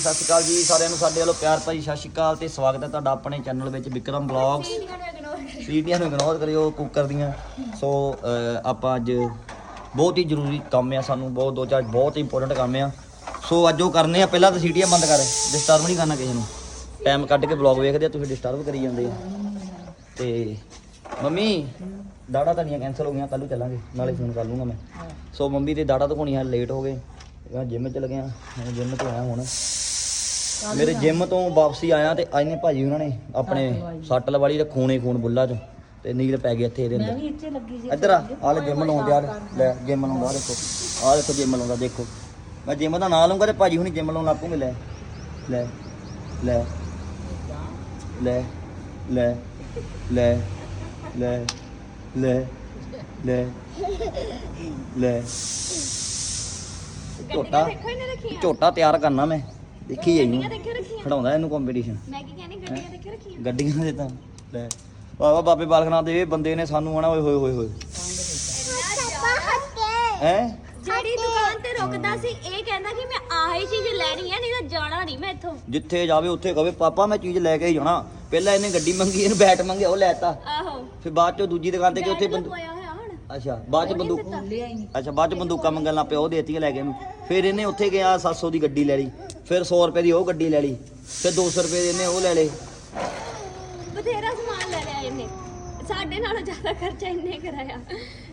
ਸਤਿ ਸ਼੍ਰੀ ਅਕਾਲ ਜੀ, ਸਾਰਿਆਂ ਨੂੰ ਸਾਡੇ ਵੱਲੋਂ ਪਿਆਰ ਭਰੀ ਸਤਿ ਸ਼੍ਰੀ ਅਕਾਲ ਤੇ ਸਵਾਗਤ ਹੈ ਤੁਹਾਡਾ ਆਪਣੇ ਚੈਨਲ ਵਿੱਚ ਵਿਕਰਮ ਬਲੌਗਸ ਸੀਟੀਆਂ ਨੂੰ ਇਗਨੋਰ ਕਰਿਓ ਕੁੱਕਰ ਦੀਆਂ। ਸੋ ਆਪਾਂ ਅੱਜ ਬਹੁਤ ਹੀ ਜ਼ਰੂਰੀ ਕੰਮ ਆ ਸਾਨੂੰ, ਬਹੁਤ ਦੋ ਚਾਰ ਬਹੁਤ ਇੰਪੋਰਟੈਂਟ ਕੰਮ ਆ। ਸੋ ਅੱਜ ਉਹ ਕਰਨੇ ਆ, ਪਹਿਲਾਂ ਤਾਂ ਸੀਟੀਆਂ ਬੰਦ ਕਰ ਡਿਸਟਰਬ ਨਹੀਂ ਕਰਨਾ ਕਿਸੇ ਨੂੰ। ਟਾਈਮ ਕੱਢ ਕੇ ਬਲੌਗ ਵੇਖਦੇ ਆ, ਤੁਸੀਂ ਡਿਸਟਰਬ ਕਰੀ ਜਾਂਦੇ ਆ। ਤੇ ਮੰਮੀ ਦਾੜਾ ਤੁਹਾਡੀਆਂ ਕੈਨਸਲ ਹੋ ਗਈਆਂ, ਕੱਲ੍ਹ ਚੱਲਾਂਗੇ, ਨਾਲੇ ਫੋਨ ਕਰ ਲੂੰਗਾ ਮੈਂ। ਸੋ ਮੰਮੀ ਦੇ ਦਾੜਾ ਧੋਣੀਆਂ ਲੇਟ ਹੋ ਗਏ। ਮੈਂ ਜਿਮ ਚ ਲੱਗਿਆ, ਮੈਂ ਜਿਮ ਤੋਂ ਆਇਆ ਹੁਣ। ਮੇਰੇ ਜਿਮ ਤੋਂ ਵਾਪਸੀ ਆਇਆ ਤੇ ਅੱਜ ਨੇ ਭਾਜੀ ਉਹਨਾਂ ਨੇ ਆਪਣੇ ਸੱਟ ਲਵਾਲੀ ਤੇ ਖੂਨੇ ਖੂਨ ਬੁੱਲਾ ਚ ਤੇ ਨੀਲ ਪੈ ਗਈ ਇੱਥੇ ਇਹਦੇ ਅੰਦਰ। ਵੀ ਇੱਥੇ ਲੱਗੀ ਸੀ ਇੱਧਰ ਆ ਆ ਲੈ ਜਿਮ ਲਾਉਂਦੇ ਆ ਲੈ ਜਿਮ ਲਾਉਂਦਾ ਦੇਖੋ ਆ ਦੇਖੋ ਜਿਮ ਲਾਉਂਦਾ ਦੇਖੋ। ਮੈਂ ਜਿਮ ਦਾ ਨਾਂ ਲਊਂਗਾ ਤੇ ਭਾਜੀ ਹੁਣੀ ਜਿਮ ਲਾਉਣ ਲੱਗ ਪੂਗੇ ਲੈ ਲੈ ਲੈ ਲੈ ਲੈ ਲੈ ਲੈ ਲੈ ਲੈ ਲੈ। ਝੋਟਾ ਝੋਟਾ ਤਿਆਰ ਕਰਨਾ ਮੈਂ। ਦੇਖੀ ਜਾਈ ਖੜਾਉਂਦਾ ਇਹਨੂੰ ਕੰਪੀਟੀਸ਼ਨ ਮੈਂ ਕੀ ਕਹਿੰਦੀ ਗੱਡੀਆਂ ਦੇਖੇ ਰੱਖੀਆਂ। ਗੱਡੀਆਂ ਦੇ ਤਾਂ ਲੈ। ਬਾਬਾ ਬਾਬੇ ਬਾਲਕਨਾਥ ਦੇ ਇਹ ਬੰਦੇ ਨੇ ਸਾਨੂੰ ਆਣਾ ਓਏ ਹੋਏ ਹੋਏ ਹੋਏ। ਹੈ? ਜਿਹੜੀ ਦੁਕਾਨ ਤੇ ਰੁਕਦਾ ਸੀ ਇਹ ਕਹਿੰਦਾ ਕਿ ਮੈਂ ਆਹੀ ਚੀਜ਼ ਲੈਣੀ ਹੈ ਨਹੀਂ ਤਾਂ ਜਾਣਾ ਨਹੀਂ ਮੈਂ ਇੱਥੋਂ। ਜਿੱਥੇ ਜਾਵੇ ਉੱਥੇ ਕਹੇ ਪਾਪਾ ਮੈਂ ਚੀਜ਼ ਲੈ ਕੇ ਹੀ ਜਾਣਾ। ਪਹਿਲਾਂ ਇਹਨੇ ਗੱਡੀ ਮੰਗੀ ਇਹਨੂੰ ਬੈਟ ਮੰਗਿਆ ਉਹ ਲੈਤਾ। ਆਹੋ। ਫਿਰ ਬਾਅਦ ਚੋਂ ਦੂਜੀ ਦੁਕਾਨ ਤੇ ਕਿ ਉੱਥੇ ਬੰਦੂਕ ਹੋਇਆ ਹੋਇਆ ਹੁਣ। ਅੱਛਾ ਬਾਅਦ ਚ ਬੰਦੂਕ ਲਿਆ ਹੀ ਨਹੀਂ ਅੱਛਾ ਬਾਅਦ ਚ ਬੰਦੂਕਾਂ ਮੰਗਣ ਲੱਗ ਪਿਆ ਉਹ ਦੇਤੀ ਲੈ ਕੇ ਇਹਨੂੰ। ਫਿਰ ਇਹਨੇ ਉੱਥੇ ਗਿਆ 700 ਦੀ ਗੱਡੀ ਲੈ ਲਈ। ਫਿਰ 100 ਰੁਪਏ ਦੀ ਉਹ ਗੱਡੀ ਲੈ ਲਈ ਫਿਰ 200 ਰੁਪਏ ਦੇ ਇਹਨੇ ਉਹ ਲੈ ਲਏ। ਬਥੇਰਾ ਸਮਾਨ ਲੈ ਲਿਆ ਇਹਨੇ। ਸਾਡੇ ਨਾਲੋਂ ਜ਼ਿਆਦਾ ਖਰਚਾ ਇਹਨੇ ਕਰਾਇਆ।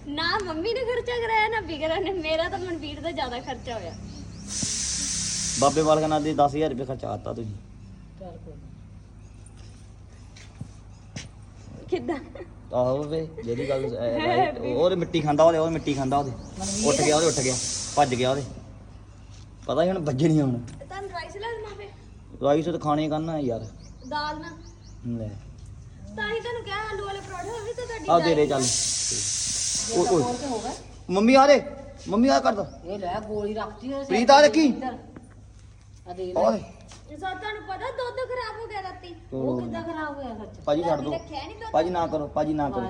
ਨਾ ਮੰਮੀ ਨੇ ਖਰਚਾ ਕਰਾਇਆ ਨਾ ਬਿਗਰਾ ਨੇ। ਮੇਰਾ ਤਾਂ ਮਨਵੀਰ ਦਾ ਜ਼ਿਆਦਾ ਖਰਚਾ ਹੋਇਆ। ਬਾਬੇ ਬਾਲਕਨਾਥ ਦੇ 10000 ਰੁਪਏ ਖਰਚਾ ਆਤਾ ਤੁਸੀਂ। ਚੱਲ ਕੋਈ ਕਿੱਦਾਂ? ਆਹੋ ਵੇ ਜਿਹੜੀ ਗੱਲ ਉਹਦੇ ਮਿੱਟੀ ਖਾਂਦਾ ਉਹਦੇ ਉਹ ਮਿੱਟੀ ਖਾਂਦਾ ਉਹਦੇ। ਉੱਠ ਗਿਆ ਉਹਦੇ ਉੱਠ ਗਿਆ ਭੱਜ ਗਿਆ ਉਹਦੇ। ਪਤਾ ਹੀ ਹੁਣ ਵੱਜਣੀ ਹੁਣ ਤੁਹਾਨੂੰ ਰਾਈਸ ਲੈ ਦੇਣਾ ਫੇ ਰਾਈਸ ਤਾਂ ਖਾਣੇ ਕਰਨਾ ਯਾਰ। ਦਾਲ ਨਾ। ਲੈ। ਤਾਂ ਹੀ ਤੁਹਾਨੂੰ ਕਿਹਾ ਆਲੂ ਵਾਲੇ ਪਰੌਂਠੇ ਹੋਵੇ ਤਾਂ ਤੁਹਾਡੀ ਆ ਦੇ ਦੇ ਚੱਲ। ਓਏ ਓਏ। ਤੇ ਹੋ ਗਿਆ ਮੰਮੀ ਆ ਰੇ ਮੰਮੀ ਆ ਕਰਦਾ। ਇਹ ਲੈ ਗੋਲੀ ਰੱਖਤੀ ਉਹਦੇ ਪ੍ਰੀਤ ਆ ਰੱਖੀ ਆ ਦੇ ਲੈ ਓਏ। ਸੋ ਤੁਹਾਨੂੰ ਪਤਾ ਦੁੱਧ ਖਰਾਬ ਹੋ ਗਿਆ ਰਾਤੀ? ਉਹ ਕਿੱਦਾਂ ਖਰਾਬ ਹੋਇਆ ਸੱਚ? ਭਾਜੀ ਛੱਡ ਦੋ। ਭਾਜੀ ਨਾ ਕਰੋ ਭਾਜੀ ਨਾ ਕਰੋ।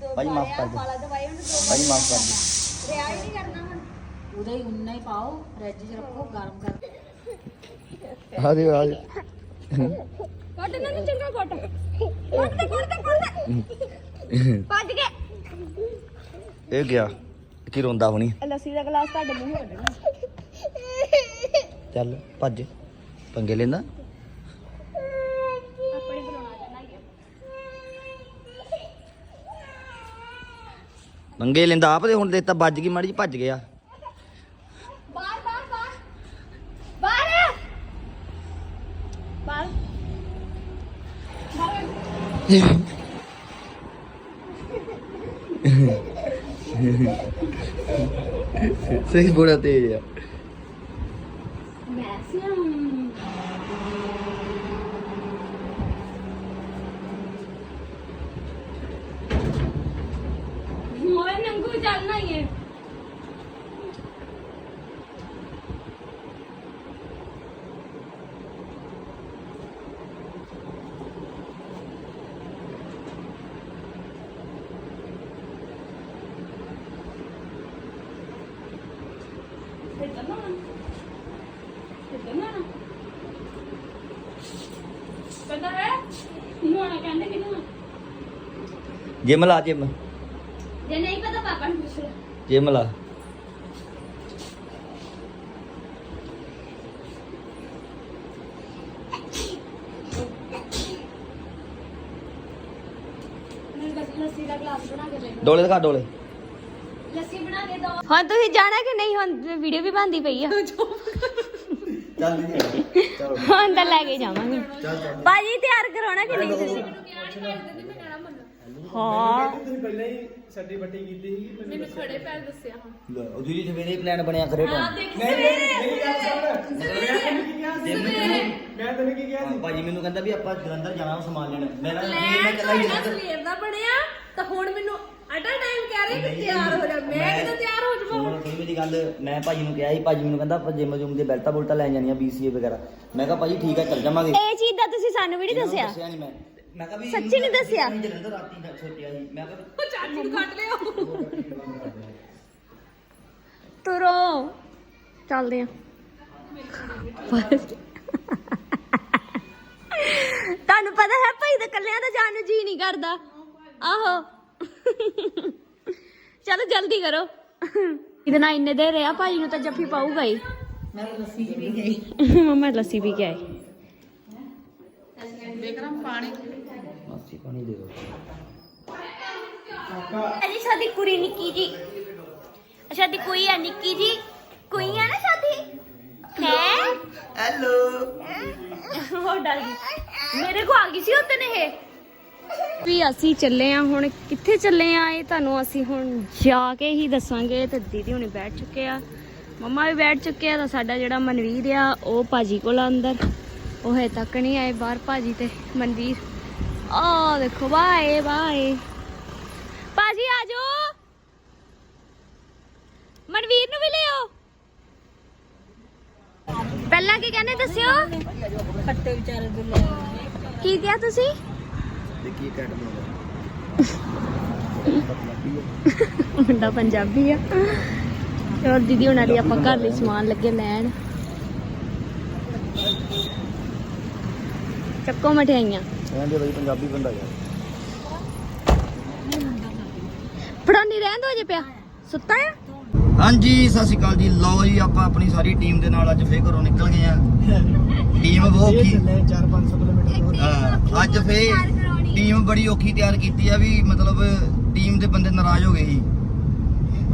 ਦੋ ਭਾਜੀ ਮਾਫ਼ ਕਰ ਦਿਓ। ਦੋ ਭਾਜੀ ਮਾਫ ਕਰ ਦਿਓ। ਰਿਆਜ਼ ਨਹੀਂ ਕਰਨਾ ਹੁਣ। ਉਹਦਾ ਹੀ ਉਨਾ ਹੀ ਪਾਓ ਫ੍ਰਿਜ 'ਚ ਰੱਖੋ ਗਰਮ ਕਰਕੇ ਆ ਦੇ ਆ ਦੇ ਕੱਟ ਨਾ ਨੀ ਚੰਗਾ ਕੱਟ। ਕੱਟ ਦੇ ਕੱਟ ਦੇ ਕੱਟ ਦੇ। ਭੱਜ ਕੇ ਇਹ ਗਿਆ। ਕੀ ਰੋਂਦਾ ਹੁਣੀ? ਲੱਸੀ ਦਾ ਗਲਾਸ ਤੁਹਾਡੇ ਮੂੰਹ ਕੱਢਣਾ ਚੱਲ ਭੱਜ। ਪੰਗੇ ਲੈਂਦਾ? ਜਾਣਾ ਹੀ ਪੰਗੇ ਲੈਂਦਾ ਆਪ ਤੇ ਹੁਣ ਦੇ ਤਾਂ ਵੱਜ ਗਈ ਮਾੜੀ ਜੀ ਭੱਜ ਗਿਆ। Saya bola teh ya. Gym ਲਾ ਜਿਮ। ਜੇ ਨਹੀਂ ਪਤਾ ਪਾਪਾ ਨੂੰ ਪੁੱਛ ਲੈ। ਜਿਮ ਲਾ। ਬਸ ਲੱਸੀ ਦਾ ਗਲਾਸ ਬਣਾ ਕੇ ਦੇ ਡੋਲੇ ਦਿਖਾ ਡੋਲੇ। ਲੱਸੀ ਬਣਾ ਕੇ ਦੋ। ਹਾਂ ਤੁਸੀਂ ਜਾਣਾ ਕਿ ਨਹੀਂ? ਹੁਣ ਵੀਡੀਓ ਵੀ ਬਣਦੀ ਪਈ ਆ। ਚੱਲ ਚਲੋ। ਹੁਣ ਤਾਂ ਲੈ ਕੇ ਜਾਵਾਂਗੇ। ਬਾਜੀ ਤਿਆਰ ਕਰਾਉਣਾ ਕਿ ਨਹੀਂ ਤੁਸੀਂ? ਹਾਂ। ਉਹ ਜਿਹੜੀ ਸਵੇਰੇ ਪਲਾਨ ਬਣਿਆ ਕਰੇ ਤਾਂ। ਮੈਂ ਤੈਨੂੰ ਕੀ ਕਿਹਾ ਸੀ? ਭਾਜੀ ਮੈਨੂੰ ਕਹਿੰਦਾ ਵੀ ਆਪਾਂ ਜਲੰਧਰ ਜਾਣਾ ਉਹ ਸਮਾਨ ਲੈਣ। ਮੈਂ ਚੱਲਾ ਹੀ ਜਲੰਧਰ ਸਵੇਰ ਦਾ ਬਣਿਆ ਤਾਂ ਹੁਣ ਮੈਨੂੰ ਅਟਾ ਟਾਈਮ ਕਹਿ ਰਹੇ ਕਿ ਤਿਆਰ ਹੋ ਜਾ। ਮੈਂ ਕਿਦੋਂ ਤਿਆਰ ਹੋ ਜਾਵਾਂ ਸੁਣੋ ਸੁਣੀ ਮੇਰੀ ਗੱਲ। ਮੈਂ ਭਾਜੀ ਨੂੰ ਕਿਹਾ ਸੀ ਭਾਜੀ ਮੈਨੂੰ ਕਹਿੰਦਾ ਆਪਾਂ ਜਿਮ ਜੁਮ ਦੇ ਬੈਲਟਾਂ ਬੁਲਟਾਂ ਲੈ ਜਾਣੀਆਂ BCA ਵਗੈਰਾ। ਮੈਂ ਕਿਹਾ ਭਾਜੀ ਠੀਕ ਆ ਚੱਲ ਜਾਵਾਂਗੇ। ਇਹ ਚੀਜ਼ ਦਾ ਤੁਸੀਂ ਸਾਨੂੰ ਵੀ ਨਹੀਂ ਦੱਸਿਆ। ਦੱਸਿਆ ਨਹੀਂ ਮੈਂ। ਮੈਂ ਕਿਹਾ ਵੀ ਸੱਚੀ ਨਹੀਂ ਦੱਸਿਆ? ਮੈਂ ਜਲੰਧਰ ਰਾਤੀ ਦਾ ਸੋਚਿਆ ਸੀ। ਮੈਂ ਕਿਹਾ ਉਹ ਚਾਚੀ ਨੂੰ ਕੱਟ ਲਿਓ। ਤੁਰੋ। ਚੱਲਦੇ ਆ। ਤੁਹਾਨੂੰ ਪਤਾ ਹੈ ਭਾਈ ਦੇ ਕੱਲਿਆਂ ਦਾ ਜਾਣ ਨੂੰ ਜੀ ਨਹੀਂ ਕਰਦਾ। ਆਹੋ। ਚਲੋ ਜਲਦੀ ਕਰੋ। ਇਹਦੇ ਨਾਲ ਇੰਨੇ ਦੇ ਰਿਹਾ ਭਾਈ ਨੂੰ ਤਾਂ ਜੱਫੀ ਪਾਊਗਾ ਹੀ। ਮੈਂ ਲੱਸੀ ਵੀ ਗਈ ਮੰਮਾ ਲੱਸੀ ਵੀ ਗਈ ਮਾਸੀ ਪਾਣੀ। ਦੇ ਦਿਓ। ਅਜੀ ਸਾਡੀ ਕੁੜੀ ਨਿੱਕੀ ਜੀ। ਸਾਡੀ ਕੋਈ ਆ ਨਿੱਕੀ ਜੀ? ਕੋਈ ਆ ਨਾ ਸਾਡੀ? ਹੈ? ਹੈਲੋ। ਉਹ ਡਰ ਗਈ। ਮੇਰੇ ਕੋ ਆ ਗਈ ਸੀ ਉਤਨੇ ਇਹ। ਵੀ ਅਸੀਂ ਚੱਲੇ ਆ ਹੁਣ ਕਿੱਥੇ ਚੱਲੇ ਆ ਇਹ ਤੁਹਾਨੂੰ ਅਸੀਂ ਹੁਣ ਜਾ ਕੇ ਹੀ ਦੱਸਾਂਗੇ ਤੇ ਦੀਦੀ ਹੁਣੇ ਬੈਠ ਚੁੱਕੇ ਆ। ਮੰਮਾ ਵੀ ਬੈਠ ਚੁੱਕੇ ਆ ਤਾਂ ਸਾਡਾ ਜਿਹੜਾ ਮਨਵੀਰ ਆ ਉਹ ਭਾਜੀ ਕੋਲ ਅੰਦਰ। ਉਹ ਹੈ ਤੱਕ ਨਹੀਂ ਆਏ ਬਾਹਰ ਭਾਜੀ ਤੇ ਮਨਵੀਰ। ਆ ਦੇਖੋ ਬਾਏ ਬਾਏ। ਭਾਜੀ ਆ ਜਾਓ। ਮਨਵੀਰ ਨੂੰ ਵੀ ਲਿਆਓ ਪਹਿਲਾਂ ਕੀ ਕਹਿੰਦੇ ਦੱਸਿਓ? ਖੱਟੇ ਵਿਚਾਰੇ ਦੇ ਲੈ ਕੀ ਕਿਹਾ ਤੁਸੀਂ? ਦੇਖੀ ਅਕੈਡਮੀ ਮੁੰਡਾ ਪੰਜਾਬੀ ਆ। ਹੋਰ ਦੀਦੀ ਉਹਨਾਂ ਲਈ ਆਪਾਂ ਘਰ ਲਈ ਸਮਾਨ ਲੱਗੇ ਲੈਣ। ਚੱਕੋ ਮਠਿਆਈਆਂ। ਕਹਿੰਦੇ ਬਈ ਪੰਜਾਬੀ ਬੰਦਾ ਗਿਆ ਫੜਾਉਣੀ ਰਹਿਣ ਦੋ ਜੇ ਪਿਆ? ਸੁੱਤਾ ਆ? ਹਾਂਜੀ ਸਤਿ ਸ਼੍ਰੀ ਅਕਾਲ ਜੀ। ਲਓ ਜੀ ਆਪਾਂ ਆਪਣੀ ਸਾਰੀ ਟੀਮ ਦੇ ਨਾਲ ਅੱਜ ਫੇਰ ਘਰੋਂ ਨਿਕਲ ਗਏ ਆ। ਟੀਮ ਬਹੁਤ ਔਖੀ। 4-500 ਕਿਲੋਮੀਟਰ ਹਾਂ, ਅੱਜ ਫੇਰ ਟੀਮ ਬੜੀ ਔਖੀ ਤਿਆਰ ਕੀਤੀ ਆ ਵੀ ਮਤਲਬ ਟੀਮ ਦੇ ਬੰਦੇ ਨਾਰਾਜ਼ ਹੋ ਗਏ ਸੀ।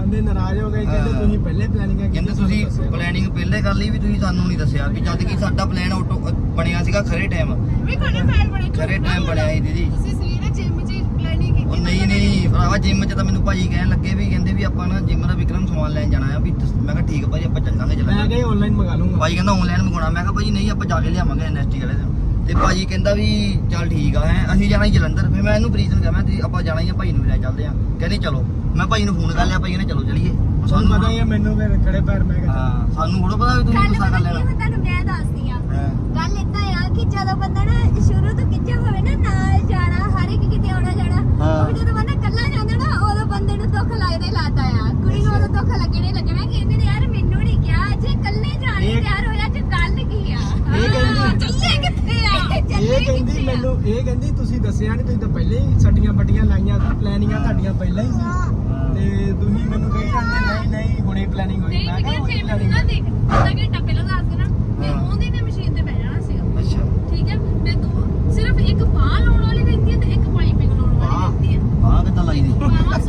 ਬੰਦੇ ਨਾਰਾਜ਼ ਹੋ ਗਏ ਕਹਿੰਦੇ ਹਾਂ। ਤੁਸੀਂ ਪਹਿਲੇ ਪਲੈਨਿੰਗ ਕਹਿੰਦੇ ਤੁਸੀਂ ਪਲੈਨਿੰਗ ਪਹਿਲੇ ਕਰ ਲਈ ਵੀ ਤੁਸੀਂ ਸਾਨੂੰ ਨਹੀਂ ਦੱਸਿਆ ਵੀ ਜਦ ਕਿ ਸਾਡਾ ਪਲਾਨ ਆਟੋ ਬਣਿਆ ਸੀਗਾ ਖਰੇ ਟਾਈਮ ਵੀ ਕੋਨੇ ਫੈਲ ਬਣੇ ਖਰੇ ਟਾਈਮ ਬਣਿਆ ਸੀ ਦੀਦੀ। ਤੁਸੀਂ ਸਵੇਰੇ ਜਿਮ 'ਚ ਪਲੈਨਿੰਗ ਕੀਤੀ ਉਹ ਨਹੀਂ ਨਹੀਂ ਭਰਾਵਾ ਜਿਮ 'ਚ ਤਾਂ ਮੈਨੂੰ ਭਾਜੀ ਕਹਿਣ ਲੱਗੇ ਵੀ ਕਹਿੰਦੇ ਵੀ ਆਪਾਂ ਨਾ ਜਿਮ ਦਾ ਵਿਕਰਮ ਸਮਾਨ ਲੈਣ ਜਾਣਾ ਆ ਵੀ ਤੁਸ- ਮੈਂ ਕਿਹਾ ਠੀਕ ਆ ਭਾਜੀ ਆਪਾਂ ਚੱਲਾਂਗੇ ਮੈਂ ਚੱਲਾਂਗੇ ਕਿਹਾ ਆਨਲਾਈਨ ਮੰਗਾ ਲੂੰਗਾ ਭਾਜੀ ਕਹਿੰਦਾ ਆਨਲਾਈਨ ਮੰਗਾਉਣਾ ਮੈਂ ਕਿਹਾ ਭਾਜੀ ਨਹੀਂ ਆਪਾਂ ਜਾ ਕੇ ਲਿਆਵਾਂਗੇ ਐਨਐਸਟੀ ਵਾਲੇ ਤੋਂ। ਤੇ ਭਾਜੀ ਕਹਿੰਦਾ ਵੀ ਚੱਲ ਠੀਕ ਆ ਹੈ ਅਸੀਂ ਜਾਣਾ ਜਲੰਧਰ। ਫਿਰ ਮੈਂ ਇਹਨੂੰ ਪ੍ਰੀਤ ਨੂੰ ਕਿਹਾ ਮੈਂ ਤੁਸੀਂ ਆਪਾਂ ਜਾਣਾ ਹੀ ਆ ਭਾਈ ਨੂੰ ਵੀ ਲੈ ਚੱਲਦੇ ਆ। ਕਹਿੰਦੀ ਚਲੋ। ਮੈਂ ਭਾਈ ਨੂੰ ਫੋਨ ਕਰ ਲਿਆ ਭਾਈ ਕਹਿੰਦੇ ਚਲੋ ਚਲੀਏ। ਤੁਹਾਨੂੰ ਪਤਾ ਹੀ ਆ ਮੈਨੂੰ ਫਿਰ ਖੜੇ ਪੈਰ ਮੈਂ ਕਿਹਾ। ਹਾਂ ਸਾਨੂੰ ਥੋੜਾ ਪਤਾ ਵੀ ਤੁਸੀਂ ਗੁੱਸਾ ਕਰ ਲੈਣਾ। ਤੁਹਾਨੂੰ ਮੈਂ ਦੱਸਦੀ ਆ। ਹਾਂ। ਗੱਲ ਇਦਾਂ ਆ ਕਿ ਜਦੋਂ ਬੰਦਾ ਨਾ ਸ਼ੁਰੂ ਤੋਂ ਕਿੱਥੇ ਹੋਵੇ ਨਾ ਨਾਲ ਜਾਣਾ ਹਰ ਇੱਕ ਕਿਤੇ ਆਉਣਾ ਜਾਣਾ। ਉਹ ਜਦੋਂ ਬੰਦਾ ਇਕੱਲਾ ਜਾਂਦਾ ਨਾ ਉਦੋਂ ਬੰਦੇ ਨੂੰ ਦੁੱਖ ਲੱਗਦਾ ਹੀ ਲੱਗਦਾ ਆ। ਕੁੜੀ ਨੂੰ ਉਦੋਂ ਦੁੱਖ ਲੱਗਣਾ ਲੱਗਣਾ ਕਿ ਇਹਨੇ ਯਾਰ ਮੈਨੂੰ ਨਹੀਂ ਕਿਹਾ ਜੇ ਇਕੱਲੇ ਜਾਣ ਨੂੰ ਇਹ- ਤਿਆਰ ਹੋਇਆ ਜੇ ਗੱਲ ਕੀ ਆ ਇਹ ਕਹਿੰਦੀ- ਹਾਂ, ਚੱਲੇ ਕਿੱਥੇ ਆ ਚੱਲੇ ਇਹ ਕਹਿੰਦੀ ਕਿੱਥੇ ਆ? ਮੈਨੂੰ ਇਹ ਕਹਿੰਦੀ ਤੁਸੀਂ ਦੱਸਿਆ ਨਹੀਂ ਤੁਸੀਂ ਤਾਂ ਪਹਿਲੇ ਹੀ ਸੱਟੀਆਂ ਬੱਟੀਆਂ ਲਾਈਆਂ ਪਲੈਨਿੰਗਾਂ ਤੁਹਾਡੀਆਂ ਪਹਿਲਾਂ ਹੀ ਸੀ। ਤੇ ਤੁਸੀਂ ਮੈਨੂੰ ਕਹੀ ਜਾਂਦੇ ਨਹੀਂ ਨਹੀਂ ਹੁਣੇ ਪਲੈਨਿੰਗ ਹੋਈ। ਨਹੀਂ ਮੈਂ ਕਿਹਾ ਕਿਤੇ ਹੋਈ? ਜਿਮ 'ਚ ਨਾ। ਦੇਖ ਅੱਧਾ ਘੰਟਾ ਪਹਿਲਾਂ ਦੱਸ ਦੇਣਾ ਤੇ ਹਾਂ। ਉਹਦੀ ਨੇ ਮਸ਼ੀਨ ਤੇ ਬਹਿ ਜਾਣਾ ਸੀਗਾ। ਅੱਛਾ। ਠੀਕ ਹੈ? ਮੈਂ ਤੂੰ ਸਿਰਫ ਇੱਕ ਬਾਹ ਲਾਉਣ ਵਾਲੀ ਰਹਿੰਦੀ ਹੈ ਤੇ ਇੱਕ ਪਾਈਪਿੰਗ ਲਾਉਣ ਵਾਲੀ ਰਹਿੰਦੀ ਹੈ। ਬਾਹ ਕਿੱਦਾਂ ਲਾਈ ਦੀ?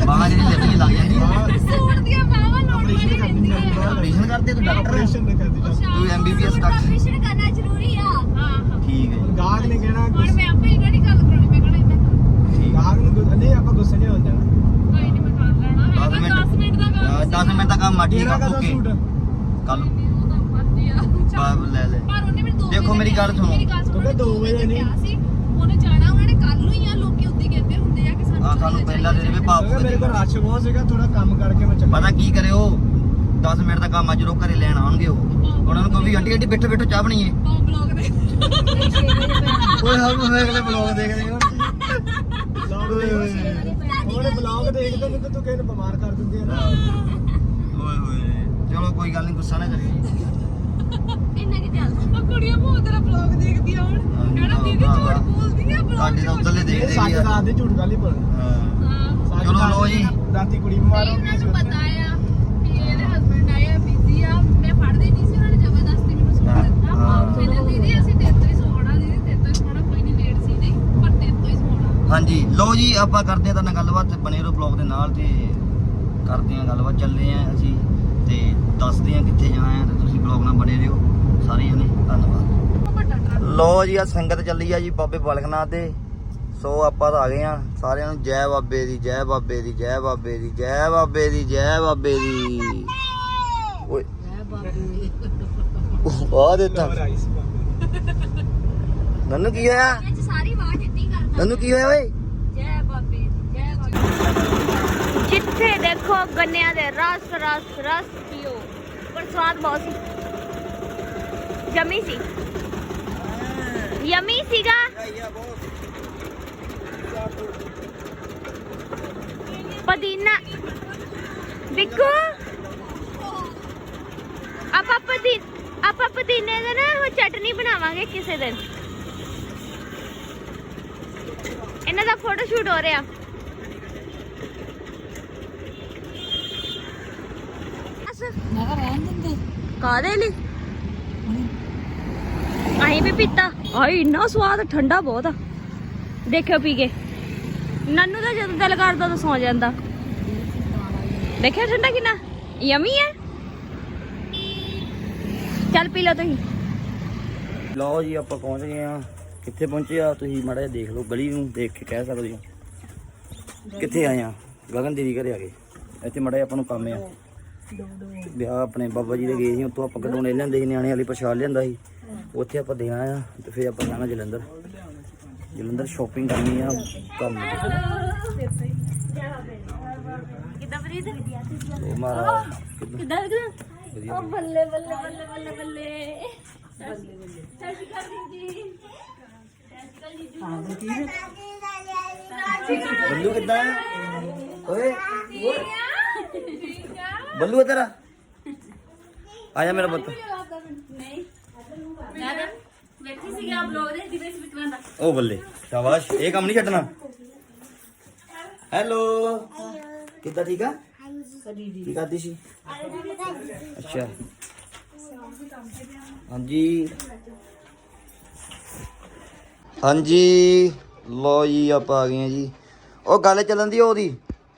ਬਾਹ ਜਿਹੜੀ ਲੱਗੀ ਲੱਗ ਜਾਂਦੀ ਹਾਂ, ਸੂਟ ਦੀਆਂ ਬਾਹਾਂ ਲਾਉਣ ਵਾਲੀ ਰਹਿੰਦੀ ਹੈ। ਆਪਰੇਸ਼ਨ ਕਰਦੇ ਤੂੰ ਡਾਕਟਰ operation ਨਾ। ਅੱਛਾ, ਤੂੰ MBBS ਡਾਕਟਰ operation ਕਰਨਾ ਜ਼ਰੂਰੀ ਆ। ਠੀਕ ਹੈ ਹੁਣ ਗਾਹਕ ਨੇ ਕਹਿਣਾ ਹੁਣ ਮੈਂ ਆਪੇ ਇਹਨਾਂ ਦੀ ਗੱਲ ਕਰਾਉਣੀ ਮੈਂ ਕਹਣਾ ਇੰਨਾ ਜੀ ਠੀਕ। ਗਾਹਕ ਨੂੰ ਗੁੱਸਾ- ਨਹੀਂ ਆਪਾਂ ਗੁੱਸੇ ਨਹੀਂ ਹੋ ਜਾਣਾ। ਕੋਈ ਨਹੀਂ ਮੈਂ ਕਰ ਲੈਣਾ। ਦਸ ਮਿੰਟ 10 ਮਿੰਟ ਦਾ ਕੰਮ 10 ਮਿੰਟ ਦਾ ਕੰਮ ਆ ਠੀਕ ਤੇਰਾ ਆ ਕਦੋਂ ਓਕੇ। ਸੂਟ? ਕੱਲ ਉਹ ਤਾਂ ਮਰਜ਼ੀ ਆ। ਬਾਬ ਲੈ ਲੈ। ਪਰ ਉਹਨੇ ਮੈਨੂੰ ਦੋ ਦੇਖੋ ਵਜੇ ਮੇਰੀ ਗੱਲ ਕਿਹਾ- ਸੁਣੋ। ਮੇਰੀ ਗੱਲ ਸੁਣੋ ਕਿਉਂਕਿ ਦੋ ਉਹਨੇ ਵਜੇ ਨਹੀਂ। ਕਿਹਾ ਸੀ ਉਹਨੇ ਜਾਣਾ ਉਹਨਾਂ ਨੇ ਕੱਲ ਨੂੰ ਹੀ ਆ ਲੋਕੀ ਉੱਤੇ ਕਹਿੰਦੇ ਹੁੰਦੇ ਆ ਕਿ ਸਾਨੂੰ ਆ ਸਾਨੂੰ ਪਹਿਲਾਂ ਦੇ ਦੇਵੇ ਭਾਪ ਕਿਉਂਕਿ ਮੇਰੇ ਕੋਲ ਰਸ਼ ਬਹੁਤ ਸੀਗਾ ਥੋੜਾ ਕੰਮ ਕਰਕੇ ਮੈਂ ਚੱਲਿਆ। ਪਤਾ ਕੀ ਕਰਿਓ? 10 ਮਿੰਟ ਦਾ ਕੰਮ ਆ ਜਦੋਂ ਘਰੇ ਲੈਣ ਆਉਣਗੇ ਉਹ। ਉਹਨਾਂ ਨੂੰ ਕਹੋ ਵੀ ਆਂਟੀ ਆਂਟੀ ਬੈਠੋ ਬੈਠੋ ਚਾਹ ਬਣੀਏ। ਉਹ ਬਲੌਗ ਦੇ। ਓਏ ਹਮ ਅਗਲੇ ਬਲੌਗ ਦੇਖਦੇ ਹੋ ਓਏ ਓਏ ਹੁਣ ਬਲੌਗ ਦੇਖਦੇ ਨੇ ਤੇ ਤੂੰ ਕਿਸੇ ਨੂੰ ਬਿਮਾਰ ਕਰ ਦਿੰਦੇ ਆ ਨਾ। ਓਏ ਹੋਏ ਚਲੋ ਕੋਈ ਗੱਲ ਨਹੀਂ ਗੁੱਸਾ ਨਾ ਕਰਿਓ ਇੰਨਾ ਕਿ ਚੱਲ ਉਹ ਕੁੜੀਆਂ ਬਹੁਤ ਤੇਰਾ ਬਲੌਗ ਦੇਖਦੀਆਂ ਹੁਣ। ਕਹਿੰਦਾ ਦੀਦੀ ਝੂਠ ਬੋਲਦੀ ਆ ਬਲੌਗ ਸਾਡੇ ਤਾਂ ਉੱਧਰਲੇ ਇਹ ਦੇਖਦੇ ਸੱਚ ਵੀ ਆ। ਦੱਸ ਦੇ ਝੂਠ ਗੱਲ ਹੀ ਬੋਲਣਾ ਹਾਂ। ਹਾਂ। ਸੱਚ ਚਲੋ ਦੱਸ ਲਓ ਦੇ, ਜੀ। ਰਾਤੀ ਕੁੜੀ ਬਿਮਾਰ ਨਹੀਂ ਹੋ ਉਹਨਾਂ ਗਈ ਸੀ ਨੂੰ ਉੱਥੇ। ਪਤਾ ਆ ਕਿ ਇਹਦੇ ਹਸਬੰਡ ਆਏ ਆ ਬਿਜ਼ੀ ਆ ਮੈਂ ਫੜਦੇ ਨਹੀਂ ਸੀ ਉਹਨਾਂ ਨੇ ਜ਼ਬਰਦਸਤੀ ਮੈਨੂੰ ਸੌਣ ਹਾਂ, ਦਿੱਤਾ ਹਾਂ। ਕਹਿੰਦੇ ਦੀਦੀ ਅਸੀਂ ਤੇਰੇ ਤੋਂ ਹੀ ਸੌਣਾ ਦੀਦੀ ਤੇਰੇ ਤੋਂ ਹੀ ਸੌਣਾ ਕੋਈ ਨਹੀਂ ਲੇਟ ਸੀ ਨਹੀਂ ਪਰ ਤੇਰੇ ਤੋਂ ਹੀ ਲਓ ਜੀ ਆਪਾਂ ਕਰਦੇ ਆ ਤਾਂ ਨਾਲ ਗੱਲਬਾਤ ਬਣੇ ਰਹੋ ਬਲੌਗ ਦੇ ਨਾਲ ਤੇ ਕਰਦੇ ਆ ਗੱਲਬਾਤ ਚੱਲੇ ਆ ਅਸੀਂ ਤੇ ਦੱਸਦੇ ਆ ਕਿੱਥੇ ਜਾਣਾ ਆ ਤੇ ਤੁਸੀਂ ਬਲੌਗ ਨਾਲ ਬਣੇ ਰਹੋ। ਸਾਰੇ ਜਣੇ ਧੰਨਵਾਦ। ਲੋ ਜੀ ਆ ਸੰਗਤ ਚੱਲੀ ਆ ਜੀ ਬਾਬੇ ਬਾਲਕਨਾਥ ਦੇ। ਸੋ ਆਪਾਂ ਤਾਂ ਆ ਗਏ ਆ ਸਾਰਿਆਂ ਨੂੰ ਜੈ ਬਾਬੇ ਦੀ ਜੈ ਬਾਬੇ ਦੀ ਜੈ ਬਾਬੇ ਦੀ ਜੈ ਬਾਬੇ ਦੀ ਜੈ ਬਾਬੇ ਦੀ। ਓਏ। ਆ ਦਿੱਤਾ ਖਬਰ ਆਈ ਸੀ ਬਾਬੇ ਨੰਨੂ ਕੀ ਹੋਇਆ? ਅੱਜ ਸਾਰੀ ਬਾਤ ਇੱਦੀ ਕਰਦਾ। ਨੰਨੂ ਕੀ ਹੋਇਆ ਓਏ? ਜੈ ਬਾਬੇ ਜੈ ਬਾਬੇ ਜਿੱਥੇ ਦੇਖੋ ਗੰਨਿਆਂ ਦੇ ਰਸ ਰਸ ਰਸ ਪੀਓ। ਪਰ ਸਵਾਦ ਬਹੁਤ ਸੀ। ਜਮੀ ਸੀ। ਯਮੀ ਸੀਗਾ? ਪਦੀਨਾ। ਬਿੱਕੂ? ਆਪਾਂ ਪਦੀ, ਆਪਾਂ ਪੁਦੀਨੇ ਦਾ ਨਾ ਉਹ ਚਟਨੀ ਬਣਾਵਾਂਗੇ ਕਿਸੇ ਦਿਨ। ਇਹਨਾਂ ਦਾ ਫੋਟੋ ਸ਼ੂਟ ਹੋ ਰਿਹਾ। ਮੈਂ ਕਿਹਾ ਰਹਿਣ ਦਿੰਦੇ। ਕਾਦੇ ਲਈ? ਅਸੀਂ ਵੀ ਪੀਤਾ। ਆਈ ਇੰਨਾ ਸਵਾਦ ਠੰਡਾ ਬਹੁਤ ਆ। ਦੇਖਿਓ ਪੀ ਕੇ। ਨੰਨੂ ਦਾ ਜਦੋਂ ਦਿਲ ਕਰਦਾ ਤਾਂ ਸੌ ਜਾਂਦਾ। ਦੇਖਿਆ ਠੰਡਾ ਕਿੰਨਾ। ਯਮੀ ਹੈ ਚੱਲ ਪੀ ਲਓ ਤੁਸੀਂ। ਲਓ ਜੀ ਆਪਾਂ ਪਹੁੰਚ ਗਏ ਆ ਕਿੱਥੇ ਪਹੁੰਚੇ ਆ? ਤੁਸੀਂ ਮਾੜਾ ਜਿਹਾ ਦੇਖ ਲਓ ਗਲੀ ਨੂੰ ਦੇਖ ਕੇ ਕਹਿ ਸਕਦੇ ਹੋ। ਕਿੱਥੇ ਆਏ ਆ? ਗਗਨ ਦੀਦੀ ਘਰੇ ਆ ਗਏ। ਇੱਥੇ ਮਾੜਾ ਜਿਹਾ ਆਪਾਂ ਨੂੰ ਕੰਮ ਆ। ਵਿਆਹ ਆਪਣੇ ਬਾਬਾ ਜੀ ਦੇ ਗਏ ਸੀ ਉੱਥੋਂ ਆਪਾਂ ਕਢੋਣੇ ਲੈਂਦੇ ਸੀ ਨਿਆਣੇ ਵਾਲੀ ਪ੍ਰਸ਼ਾਦ ਲਿਆਂਦਾ ਸੀ। ਉੱਥੇ ਆਪਾਂ ਦੇਣਾ ਆ ਤੇ ਫਿਰ ਆਪਾਂ ਜਾਣਾ ਜਲੰਧਰ। ਜਲੰਧਰ ਸ਼ਾਪਿੰਗ ਕਰਨੀ ਆ ਕੰਮ ਕਿੱਦਾਂ ਫਰੀਦ ਉਹ ਮਾਰਾ ਕਿੱਦਾਂ ਕਿੱਦਾਂ ਵਧੀਆ ਬੱਲੇ ਬੱਲੇ ਬੱਲੇ ਬੱਲੇ ਬੱਲੇ। ਸਤਿ ਸ਼੍ਰੀ ਅਕਾਲ ਜੀ। ਬੱਲੂ ਕਿੱਦਾਂ? ਓਏ ਬੱਲੂ ਤੇਰਾ ਆ ਜਾ ਮੇਰਾ ਪੁੱਤ ਮੈਂ ਤਾਂ ਬੈਠੀ ਸੀ ਆ ਬਲੌਗ ਦੇ ਦਿਵੇ ਸਪੀਕਰਾਂ ਦਾ ਉਹ ਬੱਲੇ ਸ਼ਾਬਾਸ਼ ਇਹ ਕੰਮ ਨਹੀਂ ਛੱਡਣਾ ਹੈਲੋ ਕਿੱਦਾਂ ਠੀਕ ਆ ਕੀ ਕਰਦੀ ਸੀ ਅੱਛਾ ਹਾਂਜੀ ਹਾਂਜੀ ਲੋ ਜੀ ਆਪਾਂ ਆ ਗਏ ਆ ਜੀ ਉਹ ਗੱਲ ਚੱਲਣ ਦੀ ਉਹਦੀ